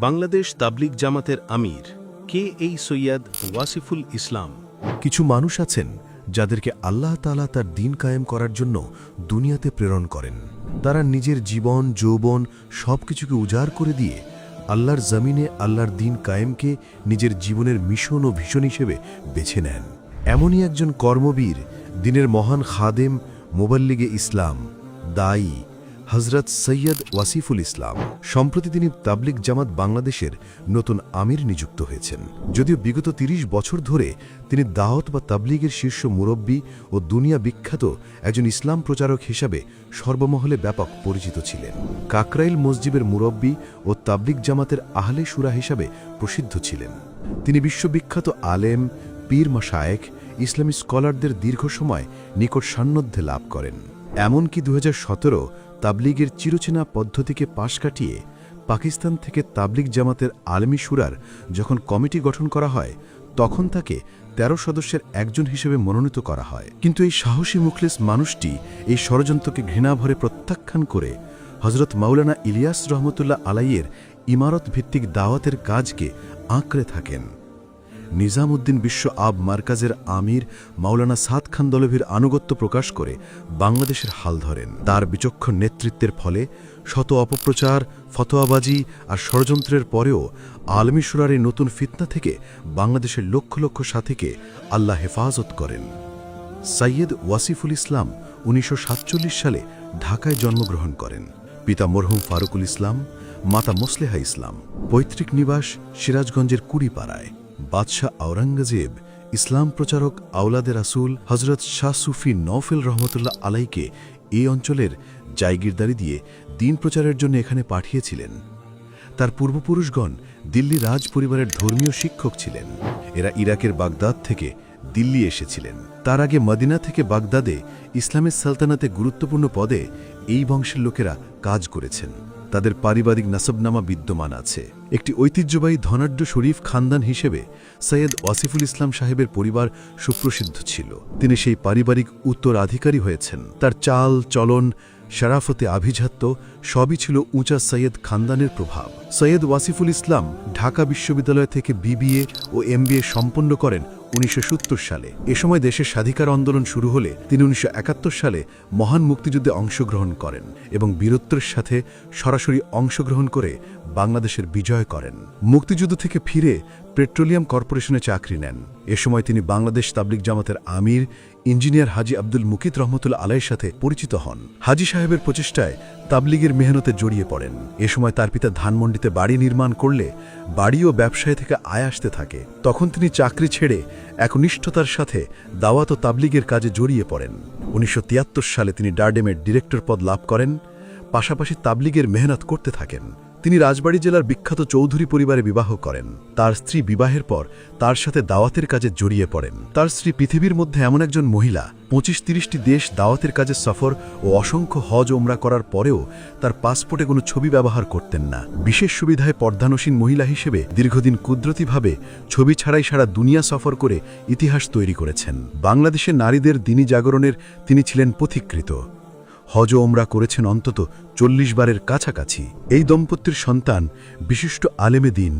বাংলাদেশ তাবলিগ জামাতের আমির কে এই সৈয়দ ওয়াসিফুল ইসলাম? কিছু মানুষ আছেন যাদেরকে আল্লাহ তালা তার দিন কায়েম করার জন্য দুনিয়াতে প্রেরণ করেন। তারা নিজের জীবন, যৌবন সব কিছুকে উজাড় করে দিয়ে আল্লাহর জমিনে আল্লাহর দিন কায়েমকে নিজের জীবনের মিশন ও ভীষণ হিসেবে বেছে নেন। এমনই একজন কর্মবীর, দিনের মহান খাদেম মোবাল্লিগে ইসলাম, দায়ী হজরত সৈয়দ ওয়াসিফুল ইসলাম। সম্প্রতি তিনি তাবলিগ জামাত বাংলাদেশের নতুন আমির নিযুক্ত হয়েছেন। যদিও বিগত ৩০ বছর ধরে তিনি দাওয়াত বা তাবলিগের শীর্ষ মুরব্বী ও দুনিয়া বিখ্যাত একজন ইসলাম প্রচারক হিসাবে সর্বমহলে ব্যাপক পরিচিত ছিলেন। কাকরাইল মসজিদের মুরব্বী ও তাবলিগ জামাতের আহলে সুরা হিসাবে প্রসিদ্ধ ছিলেন। তিনি বিশ্ববিখ্যাত আলেম, পীর মাশায়েক ইসলামী স্কলারদের দীর্ঘ সময় নিকট সান্নিধ্যে লাভ করেন। এমনকি দু হাজার সতেরো তাবলিগের চিরচেনা পদ্ধতিকে পাশ কাটিয়ে পাকিস্তান থেকে তাবলিগ জামাতের আলমী সুরার যখন কমিটি গঠন করা হয়, তখন তাকে ১৩ সদস্যের একজন হিসেবে মনোনীত করা হয়। কিন্তু এই সাহসী মুখলেস মানুষটি এই ষড়যন্ত্রকে ঘৃণাভরে প্রত্যাখ্যান করে হজরত মাওলানা ইলিয়াস রহমতুল্লাহ আলাইয়ের ইমারত ভিত্তিক দাওয়াতের কাজকে আঁকড়ে থাকেন। নিজামউদ্দিন বিশ্ব আব মার্কাজের আমির মাওলানা সাদ খান দলভীর আনুগত্য প্রকাশ করে বাংলাদেশের হাল ধরেন। তার বিচক্ষণ নেতৃত্বের ফলে শত অপপ্রচার, ফতোয়াবাজি আর ষড়যন্ত্রের পরেও আলমী সুরার এই নতুন ফিতনা থেকে বাংলাদেশের লক্ষ লক্ষ সাথীকে আল্লাহ হেফাজত করেন। সৈয়দ ওয়াসিফুল ইসলাম উনিশশো সাতচল্লিশ সালে ঢাকায় জন্মগ্রহণ করেন। পিতা মরহুম ফারুকুল ইসলাম, মাতা মোসলেহা ইসলাম, পৈতৃক নিবাস সিরাজগঞ্জের কুড়িপাড়ায়। বাদশাহ আওরঙ্গজেব, ইসলাম প্রচারক আওলাদে রাসুল হজরত শাহ সুফি নওফেল রহমতুল্লাহ আলাইকে এই অঞ্চলের জায়গিরদারি দিয়ে দিন প্রচারের জন্য এখানে পাঠিয়েছিলেন। তার পূর্বপুরুষগণ দিল্লি রাজ পরিবারের ধর্মীয় শিক্ষক ছিলেন। এরা ইরাকের বাগদাদ থেকে দিল্লি এসেছিলেন। তার আগে মদিনা থেকে বাগদাদে ইসলামের সালতানাতে গুরুত্বপূর্ণ পদে এই বংশের লোকেরা কাজ করেছেন। তাদের পারিবারিক নাসবনামা বিদ্যমান আছে। একটি ঐতিহ্যবাহী ধনাঢ্য শরীফ খানদান হিসেবে সৈয়দ ওয়াসিফুল ইসলাম সাহেবের পরিবার সুপ্রসিদ্ধ ছিল। তিনি সেই পারিবারিক উত্তরাধিকারী হয়েছেন। তার চাল, চলন, শারাফতে আভিজাত্য সবই ছিল উঁচা সৈয়দ খানদানের প্রভাব। সৈয়দ ওয়াসিফুল ইসলাম ঢাকা বিশ্ববিদ্যালয় থেকে বিবিএ ও এমবিএ সম্পন্ন করেন উনিশশো সত্তর সালে। এ সময় দেশের স্বাধিকার আন্দোলন শুরু হলে তিনি উনিশশো একাত্তর সালে মহান মুক্তিযুদ্ধে অংশগ্রহণ করেন এবং বীরত্বের সাথে সরাসরি অংশগ্রহণ করে বাংলাদেশের বিজয় করেন। মুক্তিযুদ্ধ থেকে ফিরে পেট্রোলিয়াম কর্পোরেশনে চাকরি নেন। এ সময় তিনি বাংলাদেশ তাবলিক জামাতের আমির, ইঞ্জিনিয়ার হাজি আব্দুল মুকিত রহমতুল্লা আলাইয়ের সাথে পরিচিত হন। হাজি সাহেবের প্রচেষ্টায় তাবলিগের মেহনতে জড়িয়ে পড়েন। এ সময় তার পিতা ধানমন্ডিতে বাড়ি নির্মাণ করলে বাড়ি ও ব্যবসায় থেকে আয় আসতে থাকে। তখন তিনি চাকরি ছেড়ে একনিষ্ঠতার সাথে দাওয়াত ও তাবলিগের কাজে জড়িয়ে পড়েন। উনিশশো তিয়াত্তর সালে তিনি ডারডেমের ডিরেক্টর পদ লাভ করেন, পাশাপাশি তাবলিগের মেহনত করতে থাকেন। তিনি রাজবাড়ী জেলার বিখ্যাত চৌধুরী পরিবারে বিবাহ করেন। তার স্ত্রী বিবাহের পর তার সাথে দাওয়াতের কাজে জড়িয়ে পড়েন। তার স্ত্রী পৃথিবীর মধ্যে এমন একজন মহিলা পঁচিশ তিরিশটি দেশ দাওয়াতের কাজে সফর ও অসংখ্য হজ ওমরা করার পরেও তার পাসপোর্টে কোনো ছবি ব্যবহার করতেন না। বিশেষ সুবিধায় পর্দানসীন মহিলা হিসেবে দীর্ঘদিন কুদরতিভাবে ছবি ছাড়াই সারা দুনিয়া সফর করে ইতিহাস তৈরি করেছেন। বাংলাদেশের নারীদের দিনী জাগরণের তিনি ছিলেন পথিকৃত। হজ ওমরা করেছেন অন্তত চল্লিশ বারের কাছাকাছি এই দম্পতির সন্তান বিশিষ্ট আলেমে দিন,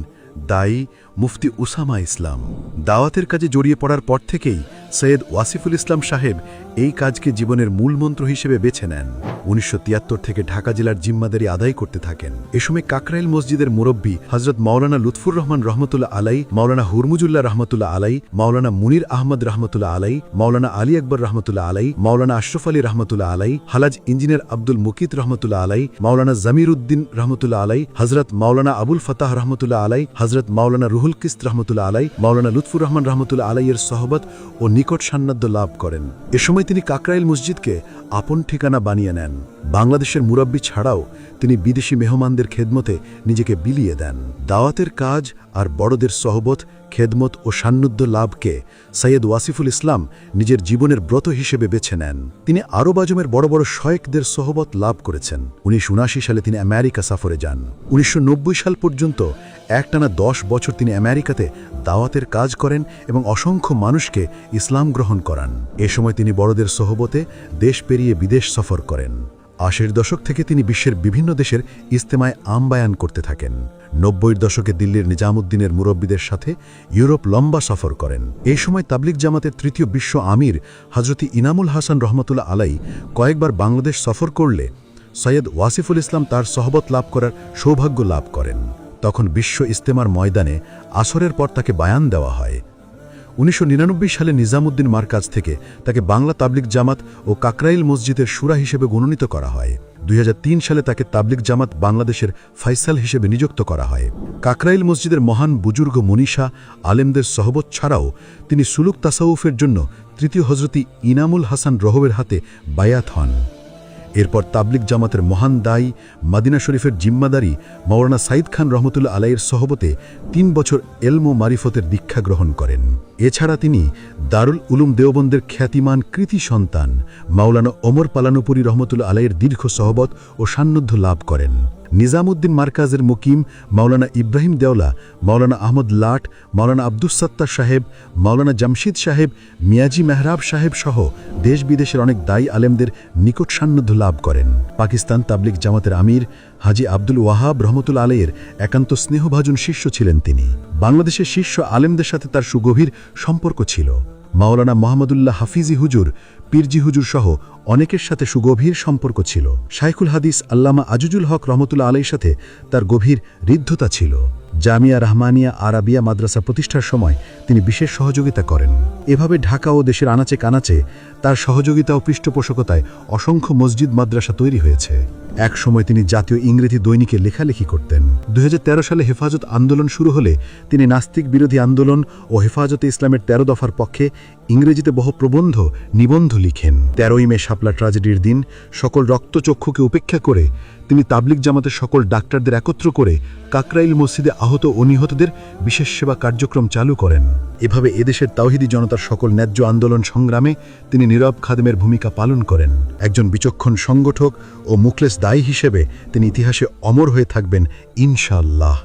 দায়ী মুফতি উসামা ইসলাম। দাওয়াতের কাজে জড়িয়ে পড়ার পর থেকেই সৈয়দ ওয়াসিফুল ইসলাম সাহেব এই কাজকে জীবনের মূল মন্ত্র হিসেবে বেছে নেন। উনিশশো থেকে ঢাকা জেলার জিম্মাদারি আদায় করতে থাকেন। এ সময় কাকরাইল মসজিদের মুরব্বী হজরত মাওলানা লুৎফুর রহমান রহমতুল্লাহ আলাই মাওলানা হুরমুজুল্লাহ রহমতুল্লাহ আলাই মাওলানা মুনির আহমদ রহমতুল্লাহ আলাই মাওলানা আলী আকবর রহমতুল্লাহ আলাই মাওলানা আশরফ আলী রহমতুল্লাহ আলাই হালাজ ইঞ্জিনিয়ার আব্দুল মুকিত রহমতুল্লাহ আলাই মাওলানা জমির উদ্দিন রহমতুল্লাহ আলাই হজরত মাওলানা আবুল ফতাহ রহমতুল্লাহ আলাই হজরত মাওলানা রুহুল কিস্ত রহমতুল্লাহ আলাই মাওলানা লুৎফুর রহমান রহমতুল্লাহ আলাইয়ের সহবত ও নিকট সান্নাধ্য লাভ করেন। এ সময় তিনি কাকরাইল মসজিদকে আপন ঠিকানা বানিয়ে নেন। বাংলাদেশের মুরব্বী ছাড়াও তিনি বিদেশি মেহমানদের খেদমতে নিজেকে বিলিয়ে দেন। দাওয়াতের কাজ আর বড়দের সহবত খেদমত ও সান্নিধ্য লাভকে সৈয়দ ওয়াসিফুল ইসলাম নিজের জীবনের ব্রত হিসেবে বেছে নেন। তিনি আরব আজমের বড় বড় শয়েকদের সহবত লাভ করেছেন। উনিশশো সালে তিনি আমেরিকা সফরে যান। উনিশশো নব্বই সাল পর্যন্ত একটানা দশ বছর তিনি আমেরিকাতে দাওয়াতের কাজ করেন এবং অসংখ্য মানুষকে ইসলাম গ্রহণ করান। এ সময় তিনি বড়দের সহবতে দেশ পেরিয়ে বিদেশ সফর করেন। আশির দশক থেকে তিনি বিশ্বের বিভিন্ন দেশের ইস্তেমায় আম বায়ান করতে থাকেন। নব্বইয়ের দশকে দিল্লির নিজামুদ্দিনের মুরব্বীদের সাথে ইউরোপ লম্বা সফর করেন। এই সময় তাবলিক জামাতের তৃতীয় বিশ্ব আমির হজরতি ইনামুল হাসান রহমতুল্লাহ আলাই কয়েকবার বাংলাদেশ সফর করলে সৈয়দ ওয়াসিফুল ইসলাম তার সহবত লাভ করার সৌভাগ্য লাভ করেন। তখন বিশ্ব ইস্তেমার ময়দানে আসরের পর তাকে বায়ান দেওয়া হয়। উনিশশো নিরানব্বই সালে নিজামুদ্দিন মার্কাজ থেকে তাকে বাংলা তাবলিক জামাত ও কাকরাইল মসজিদের সুরা হিসেবে গণনীত করা হয়। দুই হাজার তিন সালে তাকে তাবলিক জামাত বাংলাদেশের ফাইসাল হিসেবে নিযুক্ত করা হয়। কাকরাইল মসজিদের মহান বুজুর্গ মনীষা আলেমদের সহবত ছাড়াও তিনি সুলুক তাসাউফের জন্য তৃতীয় হজরতি ইনামুল হাসান রহবের হাতে বায়াত হন। এরপর তাবলিক জামাতের মহান দায়ী মাদিনা শরীফের জিম্মাদারি মৌলানা সাইদ খান রহমতুল্লা আলাইয়ের সহবতে তিন বছর এলমো মারিফতের দীক্ষা গ্রহণ করেন। এছাড়া তিনি দারুল উলুম দেওবন্দের খ্যাতিমান কৃতি সন্তান, মাওলানা ওমর পালানুপুরী রহমতুল আলাইয়ের দীর্ঘ সহবত ও সান্নিধ্য লাভ করেন। নিজামুদ্দিন মার্কাজের মুকিম মাওলানা ইব্রাহিম দেওলা, মাওলানা আহমদ লাট, মাওলানা আব্দুস সাহেব, মাওলানা জামশিদ সাহেব, মিয়াজি মেহরাব সাহেব সহ দেশ বিদেশের অনেক দায়ী আলেমদের নিকট সান্নিধ্য লাভ করেন। পাকিস্তান তাবলিক জামাতের আমির হাজি আব্দুল ওয়াহাব রহমতুল আলাইয়ের একান্ত স্নেহভাজন শিষ্য ছিলেন তিনি। বাংলাদেশের শীর্ষ আলেমদের সাথে তার সুগভীর সম্পর্ক ছিল। মাওলানা মোহাম্মদুল্লাহ হাফিজি হুজুর পীরজি হুজুর সহ অনেকের সাথে সুগভীর সম্পর্ক ছিল। শাইখুল হাদিস আল্লামা আজুজুল হক রহমতুল্লা আলীর সাথে তার গভীর ঋদ্ধতা ছিল। জামিয়া রহমানিয়া আরাবিয়া মাদ্রাসা প্রতিষ্ঠার সময় তিনি বিশেষ সহযোগিতা করেন। এভাবে ঢাকা ও দেশের আনাচে কানাচে তার সহযোগিতা ও পৃষ্ঠপোষকতায় অসংখ্য মসজিদ মাদ্রাসা তৈরি হয়েছে। এক সময় তিনি জাতীয় ইংরেজি দৈনিকে লেখালেখি করতেন। দুই হাজার তেরো সালে হেফাজত আন্দোলন শুরু হলে তিনি নাস্তিক বিরোধী আন্দোলন ও হেফাজতে ইসলামের তেরো দফার পক্ষে ইংরেজিতে বহু প্রবন্ধ, নিবন্ধ লিখেন। তেরোই মে শাপলা ট্রাজেডির দিন সকল রক্তচক্ষুকে উপেক্ষা করে তিনি তাবলিক জামাতের সকল ডাক্তারদের একত্র করে কাকরাইল মসজিদে আহত ও নিহতদের বিশেষ সেবা কার্যক্রম চালু করেন। এভাবে এদেশের তাওহিদি জনতার সকল ন্যায্য আন্দোলন সংগ্রামে তিনি নীরব খাদেমের ভূমিকা পালন করেন। একজন বিচক্ষণ সংগঠক ও মুখলেস দায়ী হিসেবে তিনি ইতিহাসে অমর হয়ে থাকবেন ইনশাল্লাহ